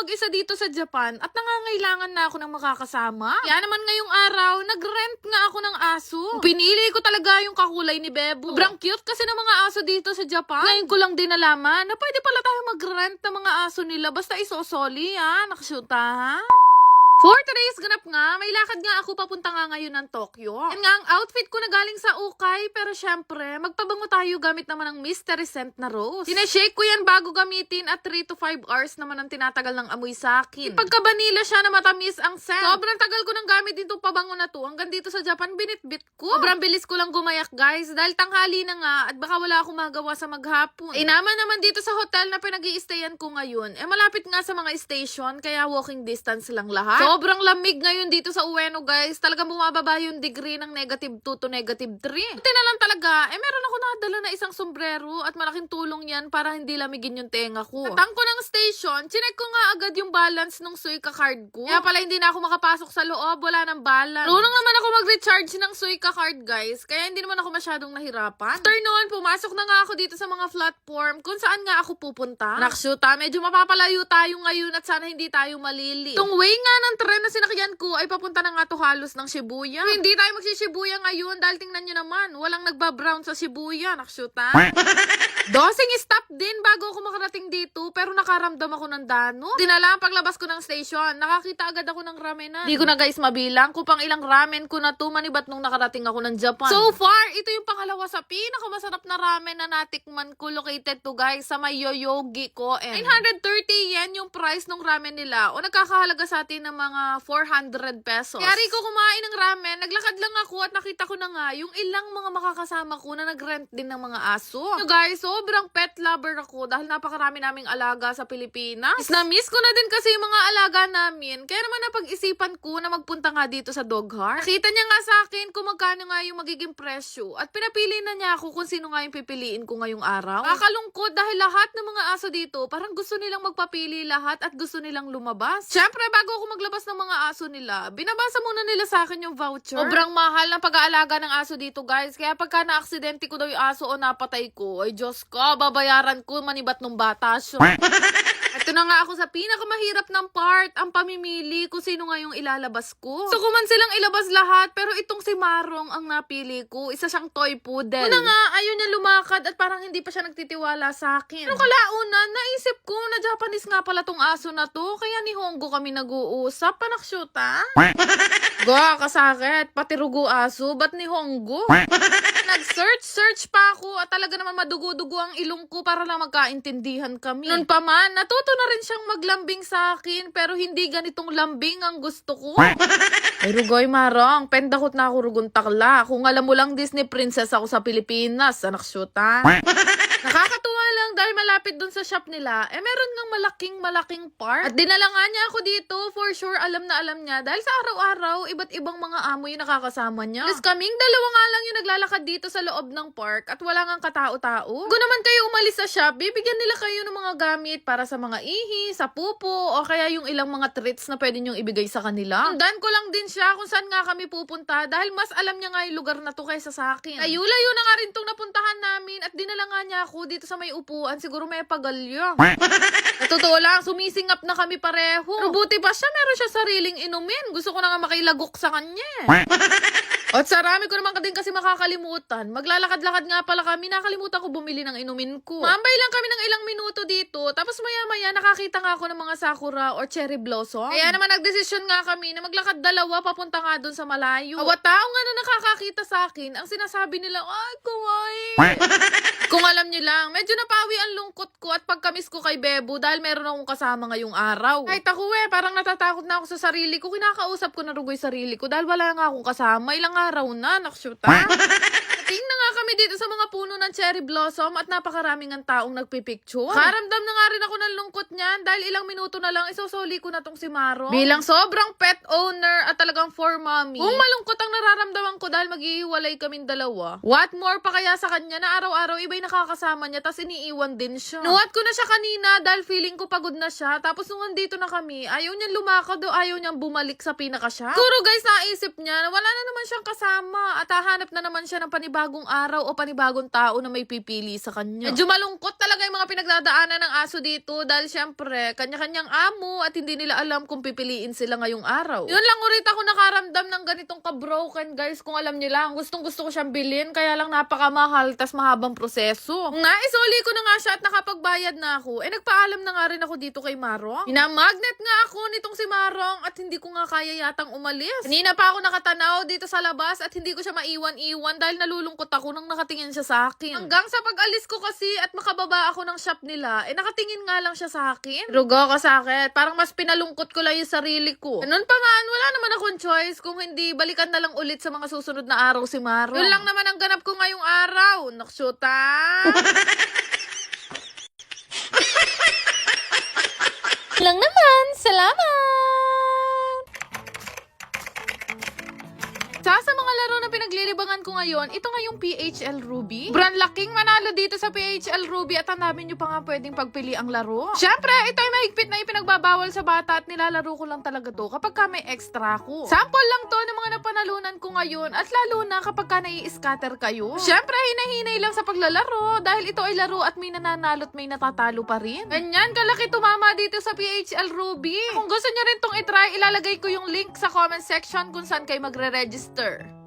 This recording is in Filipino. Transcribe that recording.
mag-isa dito sa Japan at nangangailangan na ako ng makakasama. Kaya naman ngayong araw, nag-rent nga ako ng aso. Pinili ko talaga yung kakulay ni Bebo. Sobrang cute kasi ng mga aso dito sa Japan. Ngayon ko lang din nalaman na pwede pala tayo mag-rent ng mga aso nila basta isosoli ha. Nakashoota ha. For today's ganap nga, may lakad nga ako papunta nga ngayon ng Tokyo. Yan nga ang outfit ko na galing sa ukay, pero syempre, magpabango tayo gamit naman ng mystery scent na rose. Sineshake ko yan bago gamitin at 3 to 5 hours naman ang tinatagal ng amoy sa akin. Pagka vanilla siya na matamis ang scent. Sobrang tagal ko nang gamit itong pabango na to. Hanggang dito sa Japan, binitbit ko. Sobrang bilis ko lang gumayak guys, dahil tanghali na nga at baka wala akong magawa sa maghapon. Eh naman naman dito sa hotel na pinag iistayan ko ngayon, eh malapit nga sa mga station, kaya walking distance lang lahat. Sobrang lamig ngayon dito sa Ueno, guys. Talagang bumababa yung degree ng negative 2 to negative 3. Buti na lang talaga, eh meron ako nadala na isang sombrero at malaking tulong yan para hindi lamigin yung tenga ko. Natang ko ng station, chinek ko nga agad yung balance ng Suica card ko. Kaya pala hindi na ako makapasok sa loob, wala ng balance. Marunong naman ako mag-recharge ng Suica card, guys. Kaya hindi naman ako masyadong nahirapan. After noon, pumasok na nga ako dito sa mga platform kung saan nga ako pupunta. Nakshuta, medyo mapapalayo tayo ngayon at sana hindi tayo malili. Itong way nga ng tren na sinakyan ko ay papunta na nga to halos ng Shibuya. Hindi tayo magsishibuya ngayon dahil tingnan nyo naman, walang nagbabrown sa Shibuya. Nakshuta. Dosing stop din bago ako makarating dito pero nakaramdam ako ng dano. Dinala ang paglabas ko ng station. Nakakita agad ako ng ramenan. Hindi ko na guys mabilang kung pang ilang ramen ko na to manibat nung nakarating ako ng Japan. So far, ito yung pangalawa sa pinakamasarap na ramen na natikman ko located to guys sa may Yoyogi ko. 930 yen yung price ng ramen nila o nagkakahalaga sa atin ng mga 400 pesos. Kaya ko kumain ng ramen, naglakad lang ako at nakita ko na nga yung ilang mga makakasama ko na nag-rent din ng mga aso. So guys, sobrang pet lover ako dahil napakarami naming alaga sa Pilipinas. Is na miss ko na din kasi yung mga alaga namin. Kaya naman napag-isipan ko na magpunta nga dito sa Dog Heart. Nakita niya nga sa akin kung magkano nga yung magiging presyo at pinapili na niya ako kung sino nga yung pipiliin ko ngayong araw. Kakalungkot dahil lahat ng mga aso dito parang gusto nilang magpapili lahat at gusto nilang lumabas. Syempre, bago ako maglabas ng mga aso nila, binabasa muna nila sa akin yung voucher. Sobrang mahal ng pag-aalaga ng aso dito, guys. Kaya pagka na-aksidente ko daw yung aso o napatay ko, ay Diyos ko, babayaran ko manibat nung bata siya. Ito na nga ako sa pinakamahirap ng part, ang pamimili kung sino nga yung ilalabas ko. So kuman silang ilabas lahat, pero itong si Marong ang napili ko. Isa siyang toy poodle. Una nga, ayaw niya lumakad at parang hindi pa siya nagtitiwala sa akin. Pero kalauna, naisip ko na Japanese nga pala tong aso na to, kaya ni Hongo kami nag-uusap. Panakshuta? Ga, kasakit. Pati rugo aso. Ba't ni Hongo? Nag-search, search pa ako at talaga naman madugo-dugo ang ilong ko para lang magkaintindihan kami. Noon pa man, natuto na rin siyang maglambing sa akin pero hindi ganitong lambing ang gusto ko. Ay, Rugoy Marong, pendakot na ako rugon takla. Kung alam mo lang Disney princess ako sa Pilipinas, anak syuta. Nakakatuwa dahil malapit dun sa shop nila, eh meron ng malaking malaking park. At dinala nga niya ako dito, for sure alam na alam niya. Dahil sa araw-araw, iba't ibang mga amo yung nakakasama niya. Plus kaming dalawa nga lang yung naglalakad dito sa loob ng park at wala nga katao-tao. Kung naman kayo umalis sa shop, bibigyan nila kayo ng mga gamit para sa mga ihi, sa pupo, o kaya yung ilang mga treats na pwede niyong ibigay sa kanila. Sundan ko lang din siya kung saan nga kami pupunta dahil mas alam niya nga yung lugar na to kaysa sa akin. Layo-layo na nga rin tong napuntahan namin at dinala nga niya ako dito sa may upuan. Siguro may pagalyo. Totoo lang, sumisingap na kami pareho. Pero buti pa siya, meron siya sariling inumin. Gusto ko na nga makilagok sa kanya. eh. At sarami ko naman din kasi makakalimutan. Maglalakad-lakad nga pala kami, nakalimutan ko bumili ng inumin ko. Mambay lang kami ng ilang minuto dito, tapos maya-maya nakakita nga ako ng mga sakura or cherry blossom. Kaya naman nagdesisyon nga kami na maglakad dalawa papunta nga dun sa malayo. Awa tao nga na nakakakita sa akin, ang sinasabi nila, ay, kawaii. Kung alam niyo lang, medyo napawi ang lungkot ko at pagkamis ko kay Bebo dahil meron akong kasama ngayong araw. Kahit ako eh, parang natatakot na ako sa sarili ko. Kinakausap ko na rugoy sarili ko dahil wala nga akong kasama. Ilang araw na, nakshuta. Tingnan nga dito sa mga puno ng cherry blossom at napakaraming ang taong nagpipicture. Karamdam na nga rin ako ng lungkot niyan dahil ilang minuto na lang isosoli ko na tong si Maro. Bilang sobrang pet owner at talagang for mommy. Kung malungkot ang nararamdaman ko dahil maghihiwalay kaming dalawa. What more pa kaya sa kanya na araw-araw iba'y nakakasama niya tas iniiwan din siya. Nuwat ko na siya kanina dahil feeling ko pagod na siya. Tapos nung andito na kami, ayaw niyang lumakad o ayaw niyang bumalik sa pinaka siya. Siguro guys, naisip niya na wala na naman siyang kasama at hahanap na naman siya ng panibagong panibagong araw o panibagong tao na may pipili sa kanya. Medyo malungkot talaga yung mga pinagdadaanan ng aso dito dahil syempre, kanya-kanyang amo at hindi nila alam kung pipiliin sila ngayong araw. Yun lang ulit ako nakaramdam ng ganitong ka-broken guys. Kung alam niyo lang, gustong gusto ko siyang bilhin kaya lang napakamahal tas mahabang proseso. Naisuli ko na nga siya at nakapagbayad na ako. Eh nagpaalam na nga rin ako dito kay Marong. Pinamagnet nga ako nitong si Marong at hindi ko nga kaya yatang umalis. Kanina pa ako nakatanaw dito sa labas at hindi ko siya maiwan-iwan dahil nalulungkot ako nang nakatingin siya sa akin. Hanggang sa pag-alis ko kasi at makababa ako ng shop nila, eh nakatingin nga lang siya sa akin. Rugo ka sa akin. Parang mas pinalungkot ko lang yung sarili ko. Noon pa man, wala naman akong choice kung hindi balikan na lang ulit sa mga susunod na araw si Marong. Yun lang naman ang ganap ko ngayong araw. Naksyuta! lang naman. Salamat! Sa sa mga laro na pinaglilibangan ko ngayon, ito nga yung PHL Ruby. Brand laking manalo dito sa PHL Ruby at hanapin nyo pa nga pwedeng pagpili ang laro. Syempre, ito ay mahigpit na ipinagbabawal sa bata at nilalaro ko lang talaga to kapag ka may extra ko. Sample lang to ng mga napanalunan ko ngayon at lalo na kapag ka nai-scatter kayo. Syempre, hinahinay lang sa paglalaro dahil ito ay laro at may nananalo at may natatalo pa rin. Ganyan kalaki tumama dito sa PHL Ruby. Kung gusto nyo rin tong itry, ilalagay ko yung link sa comment section kung saan kayo magre-register.